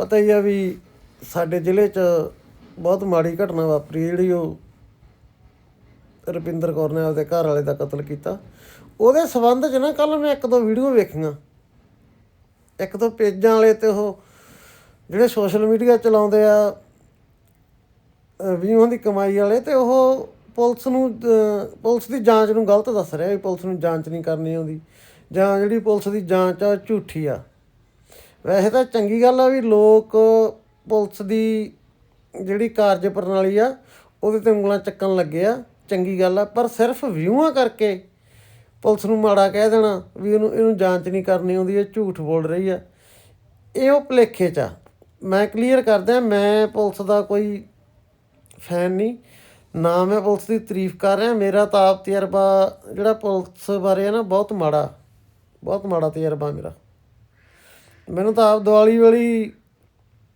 ਪਤਾ ਹੀ ਆ ਵੀ ਸਾਡੇ ਜ਼ਿਲ੍ਹੇ 'ਚ ਬਹੁਤ ਮਾੜੀ ਘਟਨਾ ਵਾਪਰੀ ਜਿਹੜੀ ਉਹ ਰਪਿੰਦਰ ਕੌਰ ਨੇ ਆਪਦੇ ਘਰ ਵਾਲੇ ਦਾ ਕਤਲ ਕੀਤਾ। ਉਹਦੇ ਸਬੰਧ 'ਚ ਨਾ ਕੱਲ ਮੈਂ ਇੱਕ ਦੋ ਵੀਡੀਓ ਵੇਖੀਆਂ। ਇੱਕ ਦੋ ਪੇਜਾਂ ਵਾਲੇ ਤੇ ਉਹ ਜਿਹੜੇ ਸੋਸ਼ਲ ਮੀਡੀਆ ਚਲਾਉਂਦੇ ਆ, ਅਹ ਦੀ ਕਮਾਈ ਵਾਲੇ ਤੇ ਉਹ ਪੁਲਿਸ ਨੂੰ ਪੁਲਿਸ ਦੀ ਜਾਂਚ ਨੂੰ ਗਲਤ ਦੱਸ ਰਿਹਾ ਵੀ ਪੁਲਿਸ ਨੂੰ ਜਾਂਚ ਨਹੀਂ ਕਰਨੀ ਆਉਂਦੀ। ਜਾਂ ਜਿਹੜੀ ਪੁਲਿਸ ਦੀ ਜਾਂਚ ਆ ਉਹ ਝੂਠੀ ਆ। ਵੈਸੇ ਤਾਂ ਚੰਗੀ ਗੱਲ ਆ ਵੀ ਲੋਕ ਪੁਲਿਸ ਦੀ ਜਿਹੜੀ ਕਾਰਜ ਪ੍ਰਣਾਲੀ ਆ, ਉਹਦੇ ਤੇ ਉਂਗਲਾਂ ਚੱਕਣ ਲੱਗੇ ਆ, ਚੰਗੀ ਗੱਲ ਆ, ਪਰ ਸਿਰਫ ਵਿਊਆਂ ਕਰਕੇ ਪੁਲਿਸ ਨੂੰ ਮਾੜਾ ਕਹਿ ਦੇਣਾ ਵੀ ਇਹਨੂੰ ਇਹਨੂੰ ਜਾਂਚ ਨਹੀਂ ਕਰਨੀ ਆਉਂਦੀ, ਇਹ ਝੂਠ ਬੋਲ ਰਹੀ ਆ। ਇਹ ਉਹ ਭੁਲੇਖੇ ਚ ਆ। ਮੈਂ ਕਲੀਅਰ ਕਰਦਾ, ਮੈਂ ਪੁਲਿਸ ਦਾ ਕੋਈ ਫੈਨ ਨਹੀਂ, ਨਾ ਮੈਂ ਪੁਲਿਸ ਦੀ ਤਾਰੀਫ ਕਰ ਰਿਹਾ, ਮੇਰਾ ਤਾਂ ਆਪ ਤਜਰਬਾ ਜਿਹੜਾ ਪੁਲਿਸ ਬਾਰੇ ਹੈ ਨਾ, ਬਹੁਤ ਮਾੜਾ ਬਹੁਤ ਮਾੜਾ ਤਜਰਬਾ ਮੇਰਾ। ਮੈਨੂੰ ਤਾਂ ਆਪ ਦੀਵਾਲੀ ਵਾਲੀ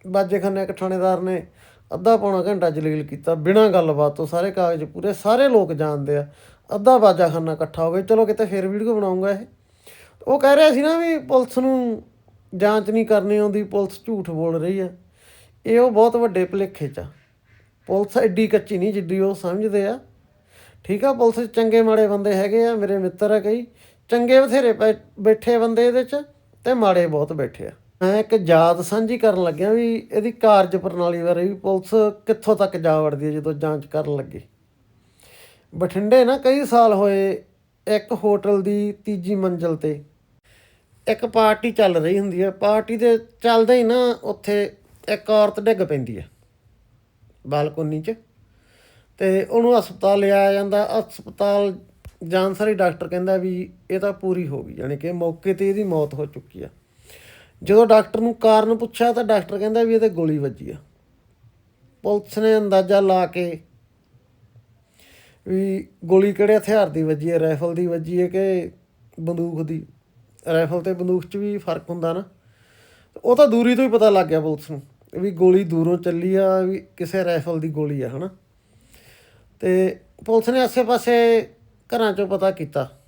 ਬਾਜੇ ਖਾਨੇ ਇੱਕ ਥਾਣੇਦਾਰ ਨੇ ਅੱਧਾ ਪੌਣਾ ਘੰਟਾ ਜਲੀਲ ਕੀਤਾ, ਬਿਨਾਂ ਗੱਲਬਾਤ ਤੋਂ ਸਾਰੇ ਕਾਗਜ਼ ਪੂਰੇ, ਸਾਰੇ ਲੋਕ ਜਾਣਦੇ ਆ। ਅੱਧਾ ਬਾਜਾ ਖਾਨਾ ਇਕੱਠਾ ਹੋ ਗਿਆ, ਚਲੋ ਕਿਤੇ ਫੇਰ ਵੀਡੀਓ ਬਣਾਉਂਗਾ ਇਹ। ਉਹ ਕਹਿ ਰਿਹਾ ਸੀ ਨਾ ਵੀ ਪੁਲਿਸ ਨੂੰ ਜਾਂਚ ਨਹੀਂ ਕਰਨੀ ਆਉਂਦੀ, ਪੁਲਿਸ ਝੂਠ ਬੋਲ ਰਹੀ ਆ। ਇਹ ਉਹ ਬਹੁਤ ਵੱਡੇ ਭੁਲੇਖੇ ਚ ਆ। ਪੁਲਿਸ ਐਡੀ ਕੱਚੀ ਨਹੀਂ ਜਿੱਡੀ ਉਹ ਸਮਝਦੇ ਆ। ਠੀਕ ਆ, ਪੁਲਿਸ ਚੰਗੇ ਮਾੜੇ ਬੰਦੇ ਹੈਗੇ ਆ, ਮੇਰੇ ਮਿੱਤਰ ਆ ਕਈ। ਚੰਗੇ ਬਥੇਰੇ ਬੈ- ਬੈਠੇ ਬੰਦੇ ਇਹਦੇ 'ਚ। ਤੇ ਮਾੜੇ ਬਹੁਤ ਬੈਠੇ ਆ। ਮੈਂ ਇੱਕ ਯਾਦ ਸਾਂਝੀ ਕਰਨ ਲੱਗਿਆ ਵੀ ਇਹਦੀ ਕਾਰਜ ਪ੍ਰਣਾਲੀ ਬਾਰੇ ਵੀ ਪੁਲਿਸ ਕਿੱਥੋਂ ਤੱਕ ਜਾ ਵੜਦੀ ਹੈ ਜਦੋਂ ਜਾਂਚ ਕਰਨ ਲੱਗੀ। ਬਠਿੰਡੇ ਨਾ ਕਈ ਸਾਲ ਹੋਏ ਇੱਕ ਹੋਟਲ ਦੀ ਤੀਜੀ ਮੰਜ਼ਲ ਤੇ ਇੱਕ ਪਾਰਟੀ ਚੱਲ ਰਹੀ ਹੁੰਦੀ ਹੈ ਪਾਰਟੀ ਦੇ ਚੱਲਦੇ ਹੀ ਨਾ ਉੱਥੇ ਇੱਕ ਔਰਤ ਡਿੱਗ ਪੈਂਦੀ ਹੈ ਬਾਲਕੋਨੀ 'ਚ ਤੇ ਉਹਨੂੰ ਹਸਪਤਾਲ ਲਿਆਇਆ ਜਾਂਦਾ। ਹਸਪਤਾਲ ਜਾਣ ਸਾਰੀ ਡਾਕਟਰ ਕਹਿੰਦਾ ਵੀ ਇਹ ਤਾਂ ਪੂਰੀ ਹੋ ਗਈ, ਯਾਨੀ ਕਿ ਮੌਕੇ ਤੇ ਇਹਦੀ ਮੌਤ ਹੋ ਚੁੱਕੀ ਆ। ਜਦੋਂ ਡਾਕਟਰ ਨੂੰ ਕਾਰਨ ਪੁੱਛਿਆ ਤਾਂ ਡਾਕਟਰ ਕਹਿੰਦਾ ਵੀ ਇਹਦੇ ਗੋਲੀ ਵੱਜੀ ਆ। ਪੁਲਿਸ ਨੇ ਅੰਦਾਜ਼ਾ ਲਾ ਕੇ ਵੀ ਗੋਲੀ ਕਿਹੜੇ ਹਥਿਆਰ ਦੀ ਵੱਜੀ ਹੈ ਰਾਈਫਲ ਦੀ ਵੱਜੀ ਹੈ ਕਿ ਬੰਦੂਕ ਦੀ? ਰਾਈਫਲ ਤੇ ਬੰਦੂਕ 'ਚ ਵੀ ਫ਼ਰਕ ਹੁੰਦਾ ਨਾ। ਉਹ ਤਾਂ ਦੂਰੀ ਤੋਂ ਹੀ ਪਤਾ ਲੱਗ ਗਿਆ ਪੁਲਿਸ ਨੂੰ ਵੀ ਗੋਲੀ ਦੂਰੋਂ ਚੱਲੀ ਆ, ਵੀ ਕਿਸੇ ਰਾਈਫਲ ਦੀ ਗੋਲੀ ਆ, ਹਨਾ। ਤੇ ਪੁਲਿਸ ਨੇ ਆਸੇ-ਪਾਸੇ ਘਰਾਂ 'ਚੋਂ ਪਤਾ ਕੀਤਾ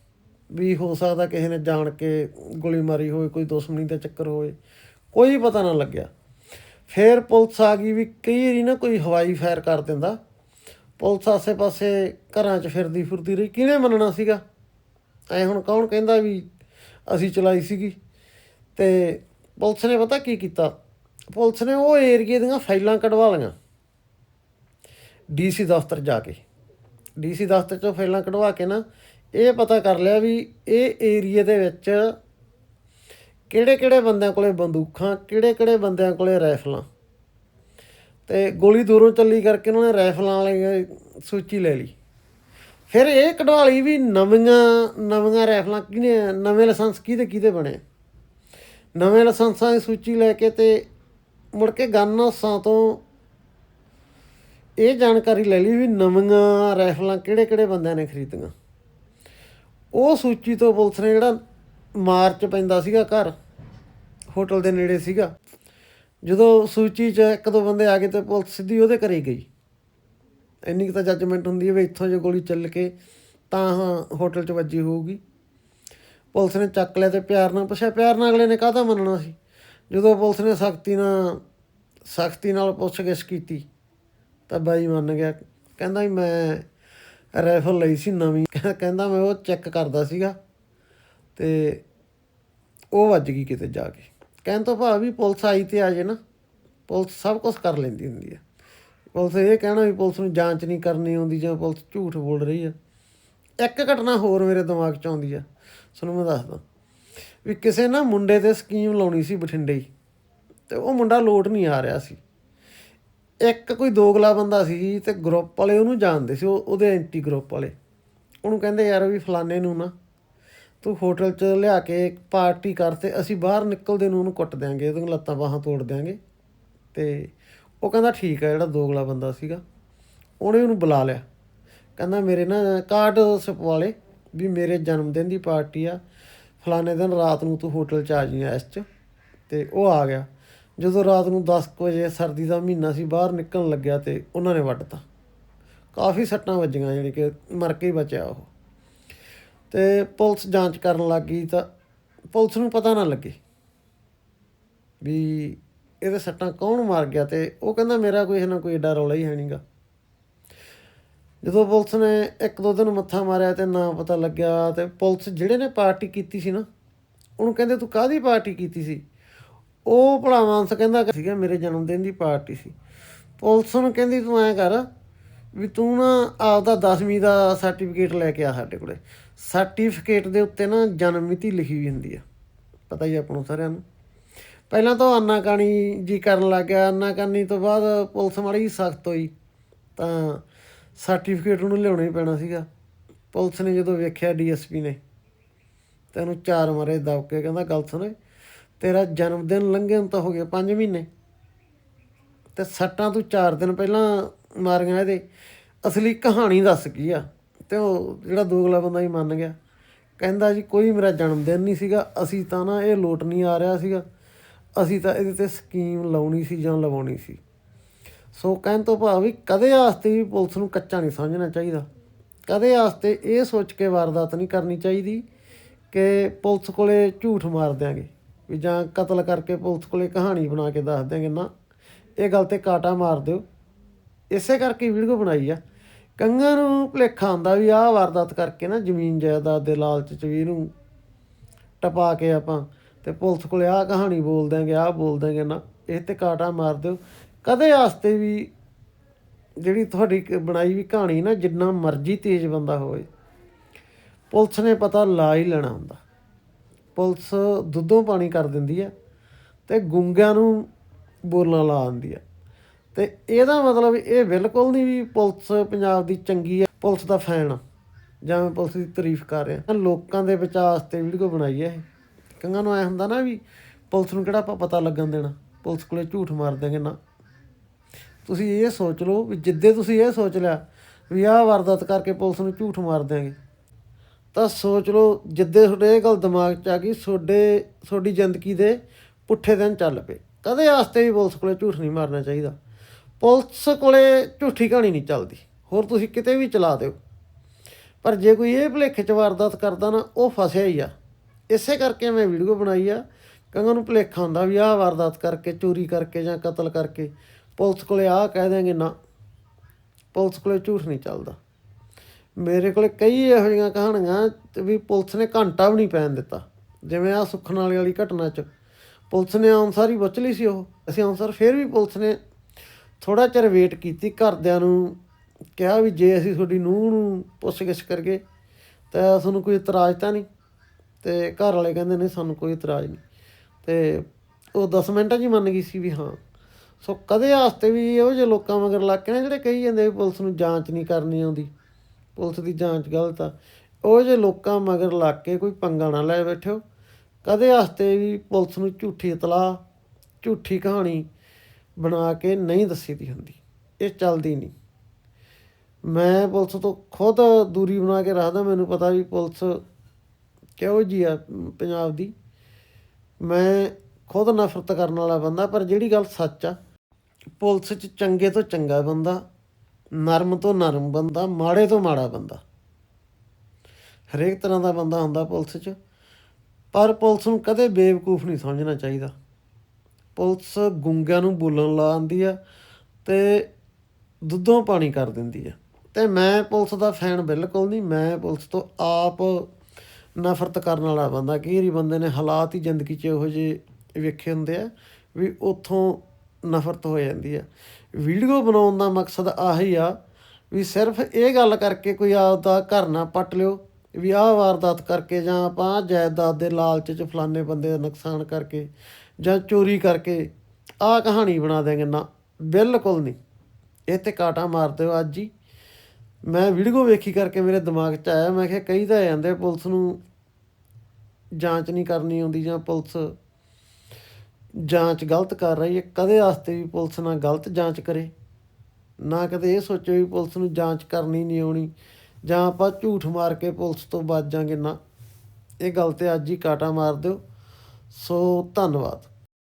ਵੀ ਹੋ ਸਕਦਾ ਕਿਸੇ ਨੇ ਜਾਣ ਕੇ ਗੋਲੀ ਮਾਰੀ ਹੋਵੇ, ਕੋਈ ਦੁਸ਼ਮਣੀ ਦਾ ਚੱਕਰ ਹੋਵੇ, ਕੋਈ ਪਤਾ ਨਾ ਲੱਗਿਆ। ਫਿਰ ਪੁਲਿਸ ਆ ਗਈ ਵੀ ਕਈ ਵਾਰੀ ਨਾ ਕੋਈ ਹਵਾਈ ਫਾਇਰ ਕਰ ਦਿੰਦਾ। ਪੁਲਿਸ ਆਸੇ-ਪਾਸੇ ਘਰਾਂ 'ਚ ਫਿਰਦੀ ਫੁਰਦੀ ਰਹੀ, ਕਿਹਨੇ ਮੰਨਣਾ ਸੀਗਾ? ਐ ਹੁਣ ਕੌਣ ਕਹਿੰਦਾ ਵੀ ਅਸੀਂ ਚਲਾਈ ਸੀਗੀ? ਤੇ ਪੁਲਿਸ ਨੇ ਪਤਾ ਕੀ ਕੀਤਾ? ਪੁਲਿਸ ਨੇ ਉਹ ਏਰੀਏ ਦੀਆਂ ਫਾਈਲਾਂ ਕਢਵਾ ਲਈਆਂ। ਡੀਸੀ ਦਫ਼ਤਰ ਜਾ ਕੇ। ਡੀਸੀ ਦਫ਼ਤਰ ਚੋਂ ਫਾਈਲਾਂ ਕਢਵਾ ਕੇ ਨਾ, ਇਹ ਪਤਾ ਕਰ ਲਿਆ ਵੀ ਇਹ ਏਰੀਏ ਦੇ ਵਿੱਚ ਕਿਹੜੇ ਕਿਹੜੇ ਬੰਦਿਆਂ ਕੋਲੇ ਬੰਦੂਕਾਂ ਕਿਹੜੇ ਕਿਹੜੇ ਬੰਦਿਆਂ ਕੋਲੇ ਰਾਈਫਲਾਂ ਤੇ ਗੋਲੀ ਦੂਰੋਂ ਚੱਲੀ ਕਰਕੇ ਉਹਨਾਂ ਨੇ ਰਾਈਫਲਾਂ ਵਾਲੀ ਸੂਚੀ ਲੈ ਲਈ। ਫਿਰ ਇਹ ਕਢਵਾ ਲਈ ਵੀ ਨਵੀਆਂ ਨਵੀਆਂ ਰਾਈਫਲਾਂ ਕਿਹਨੇ, ਨਵੇਂ ਲਾਇਸੈਂਸ ਕਿਹਦੇ ਕਿਹਦੇ ਬਣੇ। ਨਵੇਂ ਲਾਇਸੈਂਸਾਂ ਦੀ ਸੂਚੀ ਲੈ ਕੇ ਤੇ ਮੁੜ ਕੇ ਗਨ ਹਾਊਸਾਂ ਤੋਂ ਇਹ ਜਾਣਕਾਰੀ ਲੈ ਲਈ ਵੀ ਨਵੀਆਂ ਰਾਈਫਲਾਂ ਕਿਹੜੇ ਕਿਹੜੇ ਬੰਦਿਆਂ ਨੇ ਖਰੀਦੀਆਂ। ਉਹ ਸੂਚੀ ਤੋਂ ਪੁਲਿਸ ਨੇ ਜਿਹੜਾ ਮਾਰਚ ਪੈਂਦਾ ਸੀਗਾ ਘਰ, ਹੋਟਲ ਦੇ ਨੇੜੇ ਸੀਗਾ, ਜਦੋਂ ਸੂਚੀ 'ਚ ਇੱਕ ਦੋ ਬੰਦੇ ਆ ਗਏ ਤੇ ਪੁਲਿਸ ਸਿੱਧੀ ਉਹਦੇ ਘਰੇ ਗਈ। ਇੰਨੀ ਕੁ ਤਾਂ ਜੱਜਮੈਂਟ ਹੁੰਦੀ ਹੈ ਵੀ ਇੱਥੋਂ ਜੇ ਗੋਲੀ ਚੱਲ ਕੇ ਤਾਂ ਹੋਟਲ 'ਚ ਵੱਜੀ ਹੋਊਗੀ। ਪੁਲਿਸ ਨੇ ਚੱਕ ਲਿਆ ਤੇ ਪਿਆਰ ਨਾਲ ਪੁੱਛਿਆ, ਪਿਆਰ ਨਾਲ ਅਗਲੇ ਨੇ ਕਾਹਦਾ ਮੰਨਣਾ ਸੀ? ਜਦੋਂ ਪੁਲਿਸ ਨੇ ਸਖਤੀ ਨਾਲ ਸਖਤੀ ਨਾਲ ਪੁੱਛਗਿੱਛ ਕੀਤੀ ਤਾਂ ਬਾਈ ਮੰਨ ਗਿਆ, ਕਹਿੰਦਾ ਵੀ ਮੈਂ ਰਾਈਫਲ ਲਈ ਸੀ ਨਵੀਂ, ਕਹਿੰਦਾ ਮੈਂ ਉਹ ਚੈੱਕ ਕਰਦਾ ਸੀਗਾ ਤੇ ਉਹ ਵੱਜ ਗਈ ਕਿਤੇ ਜਾ ਕੇ। ਕਹਿਣ ਤੋਂ ਭਾਵ ਵੀ ਪੁਲਿਸ ਆਈ ਤੇ ਆ ਜੇ ਨਾ, ਪੁਲਿਸ ਸਭ ਕੁਝ ਕਰ ਲੈਂਦੀ ਹੁੰਦੀ ਹੈ ਪੁਲਿਸ ਇਹ ਕਹਿਣਾ ਵੀ ਪੁਲਿਸ ਨੂੰ ਜਾਂਚ ਨਹੀਂ ਕਰਨੀ ਆਉਂਦੀ ਜਾਂ ਪੁਲਿਸ ਝੂਠ ਬੋਲ ਰਹੀ ਆ। ਇੱਕ ਘਟਨਾ ਹੋਰ ਮੇਰੇ ਦਿਮਾਗ 'ਚ ਆਉਂਦੀ ਆ, ਤੁਹਾਨੂੰ ਮੈਂ ਦੱਸਦਾ। ਵੀ ਕਿਸੇ ਨਾ ਮੁੰਡੇ ਤੇ ਸਕੀਮ ਲਾਉਣੀ ਸੀ ਬਠਿੰਡੇ ਹੀ, ਤੇ ਉਹ ਮੁੰਡਾ ਲੋਟ ਨਹੀਂ ਆ ਰਿਹਾ ਸੀ। ਇੱਕ ਕੋਈ ਦੋਗਲਾ ਬੰਦਾ ਸੀ ਤੇ ਗਰੁੱਪ ਵਾਲੇ ਉਹਨੂੰ ਜਾਣਦੇ ਸੀ, ਉਹ ਉਹਦੇ ਐਂਟੀ ਗਰੁੱਪ ਵਾਲੇ। ਉਹਨੂੰ ਕਹਿੰਦੇ, ਯਾਰ ਵੀ ਫਲਾਣੇ ਨੂੰ ਨਾ, ਤੂੰ ਹੋਟਲ 'ਚ ਲਿਆ ਕੇ ਪਾਰਟੀ ਕਰ ਤੇ ਅਸੀਂ ਬਾਹਰ ਨਿਕਲਦੇ ਨੂੰ ਉਹਨੂੰ ਕੁੱਟ ਦਿਆਂਗੇ ਉਹਦੀਆਂ ਲੱਤਾਂ ਬਾਹਾਂ ਤੋੜ ਦਿਆਂਗੇ। ਤੇ ਉਹ ਕਹਿੰਦਾ, ਠੀਕ ਆ, ਜਿਹੜਾ ਦੋਗਲਾ ਬੰਦਾ ਸੀਗਾ, ਉਹਨੇ ਉਹਨੂੰ ਬੁਲਾ ਲਿਆ। ਕਹਿੰਦਾ, ਮੇਰੇ ਨਾ ਕਾਰਡ ਸਪਵਾਲੇ ਵੀ ਮੇਰੇ ਜਨਮ ਦਿਨ ਦੀ ਪਾਰਟੀ ਆ, ਫਲਾਣੇ ਦਿਨ ਰਾਤ ਨੂੰ ਤੂੰ ਹੋਟਲ 'ਚ ਆ ਜੀ ਇਸ 'ਚ। ਤੇ ਉਹ ਆ ਗਿਆ। ਜਦੋਂ ਰਾਤ ਨੂੰ 10 ਕੁ ਵਜੇ ਸਰਦੀ ਦਾ ਮਹੀਨਾ ਸੀ, ਬਾਹਰ ਨਿਕਲਣ ਲੱਗਿਆ ਤੇ ਉਹਨਾਂ ਨੇ ਵੱਢਤਾ। ਕਾਫੀ ਸੱਟਾਂ ਵੱਜੀਆਂ, ਜਾਣੀ ਕਿ ਮਰ ਕੇ ਹੀ ਬਚਿਆ ਉਹ। ਤੇ ਪੁਲਿਸ ਜਾਂਚ ਕਰਨ ਲੱਗ ਗਈ ਤਾਂ ਪੁਲਿਸ ਨੂੰ ਪਤਾ ਨਾ ਲੱਗੇ ਵੀ ਇਹਦੇ ਸੱਟਾਂ ਕੌਣ ਮਾਰ ਗਿਆ ਤੇ ਉਹ ਕਹਿੰਦਾ ਮੇਰਾ ਕੋਈ ਇਹਨਾਂ ਕੋਈ ਏਡਾ ਰੌਲਾ ਹੀ ਹੈ ਨਹੀਂਗਾ ਜਦੋਂ ਪੁਲਿਸ ਨੇ ਇੱਕ ਦੋ ਦਿਨ ਮੱਥਾ ਮਾਰਿਆ ਤੇ ਨਾ ਪਤਾ ਲੱਗਿਆ ਤੇ ਪੁਲਿਸ ਜਿਹੜੇ ਨੇ ਪਾਰਟੀ ਕੀਤੀ ਸੀ ਨਾ, ਉਹਨੂੰ ਕਹਿੰਦੇ ਤੂੰ ਕਾਹਦੀ ਪਾਰਟੀ ਕੀਤੀ ਸੀ? ਉਹ ਭਲਾ ਮਾਨਸ ਕਹਿੰਦਾ ਸੀਗਾ, ਮੇਰੇ ਜਨਮ ਦਿਨ ਦੀ ਪਾਰਟੀ ਸੀ। ਪੁਲਿਸ ਨੂੰ ਕਹਿੰਦੀ, ਤੂੰ ਐਂ ਕਰ ਵੀ ਤੂੰ ਨਾ ਆਪਦਾ 10ਵੀਂ ਦਾ ਸਰਟੀਫਿਕੇਟ ਲੈ ਕੇ ਆ ਸਾਡੇ ਕੋਲੇ। ਸਰਟੀਫਿਕੇਟ ਦੇ ਉੱਤੇ ਨਾ ਜਨਮ ਮਿਤੀ ਲਿਖੀ ਹੋਈ ਹੁੰਦੀ ਆ। ਪਤਾ ਹੀ ਆਪਾਂ ਨੂੰ ਸਾਰਿਆਂ ਨੂੰ। ਪਹਿਲਾਂ ਤਾਂ ਉਹ ਆਨਾਕਾਣੀ ਜੀ ਕਰਨ ਲੱਗ ਗਿਆ। ਆਨਾਕਾਨੀ ਤੋਂ ਬਾਅਦ ਪੁਲਿਸ ਮਾੜੀ ਸਖਤ ਹੋਈ ਤਾਂ ਸਰਟੀਫਿਕੇਟ ਉਹਨੂੰ ਲਿਆਉਣਾ ਹੀ ਪੈਣਾ ਸੀਗਾ। ਪੁਲਿਸ ਨੇ ਜਦੋਂ ਵੇਖਿਆ ਡੀਐਸਪੀ ਨੇ ਤੇ ਉਹਨੂੰ ਚਾਰ ਮਾਰੇ ਦਬ ਕੇ ਕਹਿੰਦਾ, ਗੱਲ ਸੁਣ ਤੇਰਾ ਜਨਮ ਦਿਨ ਲੰਘੇ ਨੂੰ ਤਾਂ ਹੋ ਗਿਆ 5 ਮਹੀਨੇ। ਤੇ ਸੱਟਾਂ ਤੂੰ 4 ਦਿਨ ਪਹਿਲਾਂ ਮਾਰੀਆਂ ਇਹਦੇ। ਅਸਲੀ ਕਹਾਣੀ ਦੱਸ ਕੀ ਆ? ਤੇ ਉਹ ਜਿਹੜਾ ਦੋਗਲਾ ਬੰਦਾ ਹੀ ਮੰਨ ਗਿਆ। ਕਹਿੰਦਾ ਜੀ, ਕੋਈ ਮੇਰਾ ਜਨਮ ਦਿਨ ਨਹੀਂ ਸੀਗਾ। ਅਸੀਂ ਤਾਂ ਨਾ ਇਹ ਲੋਟ ਨਹੀਂ ਆ ਰਿਹਾ ਸੀਗਾ। ਅਸੀਂ ਤਾਂ ਇਹਦੇ ਤੇ ਸਕੀਮ ਲਾਉਣੀ ਸੀ ਜਾਂ ਲਵਾਉਣੀ ਸੀ। ਸੋ ਕਹਿਣ ਤੋਂ ਭਾਵ ਵੀ ਕਦੇ ਆਸਤੇ ਵੀ ਪੁਲਿਸ ਨੂੰ ਕੱਚਾ ਨਹੀਂ ਸਮਝਣਾ ਚਾਹੀਦਾ। ਕਦੇ ਆਸਤੇ ਇਹ ਸੋਚ ਕੇ ਵਾਰਦਾਤ ਨਹੀਂ ਕਰਨੀ ਚਾਹੀਦੀ ਕਿ ਪੁਲਿਸ ਕੋਲੇ ਝੂਠ ਮਾਰ ਦਿਆਂਗੇ। ਵੀ ਜਾਂ ਕਤਲ ਕਰਕੇ ਪੁਲਿਸ ਕੋਲੇ ਕਹਾਣੀ ਬਣਾ ਕੇ ਦੱਸ ਦਿਆਂਗੇ ਨਾ। ਇਹ ਗੱਲ ਤੇ ਕਾਟਾ ਮਾਰ ਦਿਓ। ਇਸੇ ਕਰਕੇ ਵੀਡੀਓ ਬਣਾਈ ਆ। ਕੰਗਾਂ ਨੂੰ ਭੁਲੇਖਾ ਹੁੰਦਾ ਵੀ ਆਹ ਵਾਰਦਾਤ ਕਰਕੇ ਨਾ ਜ਼ਮੀਨ ਜਾਇਦਾਦ ਦੇ ਲਾਲਚ ਚ ਵੀ ਇਹਨੂੰ ਟਪਾ ਕੇ ਆਪਾਂ ਤੇ ਪੁਲਿਸ ਕੋਲੇ ਆਹ ਕਹਾਣੀ ਬੋਲ ਦਾਂਗੇ ਆਹ ਬੋਲ ਦਾਂਗੇ ਨਾ। ਇਹ ਤੇ ਕਾਟਾ ਮਾਰ ਦਿਓ। ਕਦੇ ਵਾਸਤੇ ਵੀ ਜਿਹੜੀ ਤੁਹਾਡੀ ਕ- ਬਣਾਈ ਵੀ ਕਹਾਣੀ ਨਾ ਜਿੰਨਾ ਮਰਜ਼ੀ ਤੇਜ਼ ਬੰਦਾ ਹੋਵੇ, ਪੁਲਿਸ ਨੇ ਪਤਾ ਲਾ ਹੀ ਲੈਣਾ ਹੁੰਦਾ। ਪੁਲਿਸ ਦੁੱਧੋਂ ਪਾਣੀ ਕਰ ਦਿੰਦੀ ਆ ਤੇ ਗੁੰਗਿਆਂ ਨੂੰ ਬੋਲਣਾ ਲਾ ਦਿੰਦੀ ਆ। ਤੇ ਇਹਦਾ ਮਤਲਬ ਇਹ ਬਿਲਕੁਲ ਨਹੀਂ ਵੀ ਪੁਲਿਸ ਪੰਜਾਬ ਦੀ ਚੰਗੀ ਆ, ਪੁਲਿਸ ਦਾ ਫੈਨ ਆ, ਜਾਂ ਮੈਂ ਪੁਲਿਸ ਦੀ ਤਾਰੀਫ ਕਰ ਰਿਹਾ। ਲੋਕਾਂ ਦੇ ਬਚਾਅ ਵਾਸਤੇ ਵੀਡੀਓ ਬਣਾਈ ਹੈ ਇਹ। ਕੰਗਾਂ ਨੂੰ ਐ ਹੁੰਦਾ ਨਾ ਵੀ ਪੁਲਿਸ ਨੂੰ ਕਿਹੜਾ ਆਪਾਂ ਪਤਾ ਲੱਗਣ ਦੇਣਾ, ਪੁਲਿਸ ਕੋਲੇ ਝੂਠ ਮਾਰ ਦੇਂਗੇ ਨਾ। ਤੁਸੀਂ ਇਹ ਸੋਚ ਲਓ ਵੀ ਜਿੱਦੇ ਤੁਸੀਂ ਇਹ ਸੋਚ ਲਿਆ ਵੀ ਆਹ ਵਾਰਦਾਤ ਕਰਕੇ ਪੁਲਿਸ ਨੂੰ ਝੂਠ ਮਾਰ ਦਿਆਂਗੇ। ਤਾਂ ਸੋਚ ਲਓ, ਜਿੱਦੇ ਤੁਹਾਡੇ ਇਹ ਗੱਲ ਦਿਮਾਗ 'ਚ ਆ ਗਈ, ਤੁਹਾਡੇ, ਤੁਹਾਡੀ ਜ਼ਿੰਦਗੀ ਦੇ ਪੁੱਠੇ ਦਿਨ ਚੱਲ ਪਏ। ਕਦੇ ਵਾਸਤੇ ਵੀ ਪੁਲਿਸ ਕੋਲੇ ਝੂਠ ਨਹੀਂ ਮਾਰਨਾ ਚਾਹੀਦਾ। ਪੁਲਿਸ ਕੋਲੇ ਝੂਠੀ ਕਹਾਣੀ ਨਹੀਂ ਚੱਲਦੀ। ਹੋਰ ਤੁਸੀਂ ਕਿਤੇ ਵੀ ਚਲਾ ਦਿਓ। ਪਰ ਜੇ ਕੋਈ ਇਹ ਭੁਲੇਖੇ 'ਚ ਵਾਰਦਾਤ ਕਰਦਾ ਨਾ, ਉਹ ਫਸਿਆ ਹੀ ਆ। ਇਸੇ ਕਰਕੇ ਮੈਂ ਵੀਡੀਓ ਬਣਾਈ ਆ। ਕੰਗਾਂ ਨੂੰ ਭੁਲੇਖਾ ਹੁੰਦਾ ਵੀ ਆਹ ਵਾਰਦਾਤ ਕਰਕੇ, ਚੋਰੀ ਕਰਕੇ ਜਾਂ ਕਤਲ ਕਰਕੇ ਪੁਲਿਸ ਕੋਲੇ ਆਹ ਕਹਿ ਦਿਆਂਗੇ ਨਾ। ਪੁਲਿਸ ਕੋਲੇ ਝੂਠ ਨਹੀਂ ਚੱਲਦਾ। ਮੇਰੇ ਕੋਲੇ ਕਈ ਇਹੋ ਜਿਹੀਆਂ ਕਹਾਣੀਆਂ ਤੇ ਵੀ ਪੁਲਿਸ ਨੇ ਘੰਟਾ ਵੀ ਨਹੀਂ ਪੈਣ ਦਿੱਤਾ। ਜਿਵੇਂ ਆ ਸੁਖਣ ਵਾਲੀ ਵਾਲੀ ਘਟਨਾ 'ਚ। ਪੁਲਿਸ ਨੇ ਆਨਸਰ ਹੀ ਬੁੱਚ ਲਈ ਸੀ ਉਹ। ਅਸੀਂ ਆਨਸਰ ਫਿਰ ਵੀ ਪੁਲਿਸ ਨੇ ਥੋੜਾ ਚਿਰ ਵੇਟ ਕੀਤੀ, ਘਰਦਿਆਂ ਨੂੰ ਕਿਹਾ ਵੀ ਜੇ ਅਸੀਂ ਤੁਹਾਡੀ ਨੂੰਹ ਨੂੰ ਪੁੱਛਗਿੱਛ ਕਰਗੇ ਤਾਂ ਤੁਹਾਨੂੰ ਕੋਈ ਇਤਰਾਜ਼ ਤਾਂ ਨਹੀਂ। ਤੇ ਘਰ ਵਾਲੇ ਕਹਿੰਦੇ ਨੇ ਸਾਨੂੰ ਕੋਈ ਇਤਰਾਜ਼ ਨਹੀਂ। ਤੇ ਉਹ 10 ਮਿੰਟਾਂ 'ਚ ਹੀ ਮੰਨ ਗਈ ਸੀ ਵੀ ਹਾਂ। ਸੋ ਕਦੇ ਵਾਸਤੇ ਵੀ ਇਹੋ ਜਿਹੇ ਲੋਕਾਂ ਮਗਰ ਲੱਗ ਕੇ ਨਾ ਜਿਹੜੇ ਕਹੀ ਜਾਂਦੇ ਵੀ ਪੁਲਿਸ ਨੂੰ ਜਾਂਚ ਨਹੀਂ ਕਰਨੀ ਆਉਂਦੀ। ਪੁਲਿਸ ਦੀ ਜਾਂਚ ਗਲਤ ਆ। ਉਹ ਜਿਹੇ ਲੋਕਾਂ ਮਗਰ ਲੱਗ ਕੇ ਕੋਈ ਪੰਗਾ ਨਾ ਲੈ ਬੈਠਿਓ ਕਦੇ ਵਾਸਤੇ ਵੀ ਪੁਲਿਸ ਨੂੰ ਝੂਠੀ ਇਤਲਾਹ, ਝੂਠੀ ਕਹਾਣੀ ਬਣਾ ਕੇ ਨਹੀਂ ਦੱਸੀ ਦੀ ਹੁੰਦੀ। ਇਹ ਚੱਲਦੀ ਨਹੀਂ। ਮੈਂ ਪੁਲਿਸ ਤੋਂ ਖੁਦ ਦੂਰੀ ਬਣਾ ਕੇ ਰੱਖਦਾ, ਮੈਨੂੰ ਪਤਾ ਵੀ ਪੁਲਿਸ ਕਿਹੋ ਜੀ ਆ ਪੰਜਾਬ ਦੀ। ਮੈਂ ਖੁਦ ਨਫ਼ਰਤ ਕਰਨ ਵਾਲਾ ਬੰਦਾ, ਪਰ ਜਿਹੜੀ ਗੱਲ ਸੱਚ ਆ, ਪੁਲਿਸ 'ਚ ਚੰਗੇ ਤੋਂ ਚੰਗਾ ਬੰਦਾ ਨਰਮ ਤੋਂ ਨਰਮ ਬੰਦਾ, ਮਾੜੇ ਤੋਂ ਮਾੜਾ ਬੰਦਾ। ਹਰੇਕ ਤਰ੍ਹਾਂ ਦਾ ਬੰਦਾ ਹੁੰਦਾ ਪੁਲਿਸ 'ਚ, ਪਰ ਪੁਲਿਸ ਨੂੰ ਕਦੇ ਬੇਵਕੂਫ ਨਹੀਂ ਸਮਝਣਾ ਚਾਹੀਦਾ। ਪੁਲਿਸ ਗੁੰਗਿਆਂ ਨੂੰ ਬੋਲਣ ਲਾ ਆਂਦੀ ਆ ਤੇ ਦੁੱਧੋਂ ਪਾਣੀ ਕਰ ਦਿੰਦੀ ਆ। ਤੇ ਮੈਂ ਪੁਲਿਸ ਦਾ ਫੈਨ ਬਿਲਕੁਲ ਨਹੀਂ, ਮੈਂ ਪੁਲਿਸ ਤੋਂ ਆਪ ਨਫ਼ਰਤ ਕਰਨ ਵਾਲਾ ਬੰਦਾ। ਕਈ ਵਾਰੀ ਬੰਦੇ ਨੇ ਹਾਲਾਤ ਹੀ ਜ਼ਿੰਦਗੀ 'ਚ ਇਹੋ ਜਿਹੇ ਵੇਖੇ ਹੁੰਦੇ ਆ ਵੀ ਉੱਥੋਂ ਨਫ਼ਰਤ ਹੋ ਜਾਂਦੀ ਆ। ਵੀਡੀਓ ਬਣਾਉਣ ਦਾ ਮਕਸਦ ਆਹੀ ਆ ਵੀ ਸਿਰਫ ਇਹ ਗੱਲ ਕਰਕੇ ਕੋਈ ਆਪਦਾ ਘਰ ਨਾ ਪੱਟ ਲਿਓ ਵੀ ਆਹ ਵਾਰਦਾਤ ਕਰਕੇ ਜਾਂ ਆਪਾਂ ਆਹ ਜਾਇਦਾਦ ਦੇ ਲਾਲਚ 'ਚ ਫਲਾਣੇ ਬੰਦੇ ਦਾ ਨੁਕਸਾਨ ਕਰਕੇ ਜਾਂ ਚੋਰੀ ਕਰਕੇ ਆਹ ਕਹਾਣੀ ਬਣਾ ਦੇਂਗੇ ਨਾ, ਬਿਲਕੁਲ ਨਹੀਂ। ਇਹ ਤੇ ਕਾਟਾ ਮਾਰ ਦਿਓ ਅੱਜ ਹੀ। ਮੈਂ ਵੀਡੀਓ ਵੇਖੀ ਕਰਕੇ ਮੇਰੇ ਦਿਮਾਗ 'ਚ ਆਇਆ, ਮੈਂ ਕਿਹਾ ਕਈ ਤਾਂ ਜਾਂਦੇ ਪੁਲਿਸ ਨੂੰ ਜਾਂਚ ਨਹੀਂ ਕਰਨੀ ਆਉਂਦੀ ਜਾਂ ਪੁਲਿਸ ਜਾਂਚ ਗਲਤ ਕਰ ਰਹੀ ਹੈ, ਕਦੇ ਵਾਸਤੇ ਵੀ ਪੁਲਿਸ ਨਾਲ ਗਲਤ ਜਾਂਚ ਕਰੇ। ਨਾ ਕਦੇ ਇਹ ਸੋਚੋ ਵੀ ਪੁਲਿਸ ਨੂੰ ਜਾਂਚ ਕਰਨੀ ਨਹੀਂ ਆਉਣੀ, ਜਾਂ ਆਪਾਂ ਝੂਠ ਮਾਰ ਕੇ ਪੁਲਿਸ ਤੋਂ ਬਚ ਜਾਾਂਗੇ। ਨਾ, ਇਹ ਗੱਲ ਤੇ ਅੱਜ ਹੀ ਕਾਟਾ ਮਾਰ ਦਿਓ। ਸੋ ਧੰਨਵਾਦ।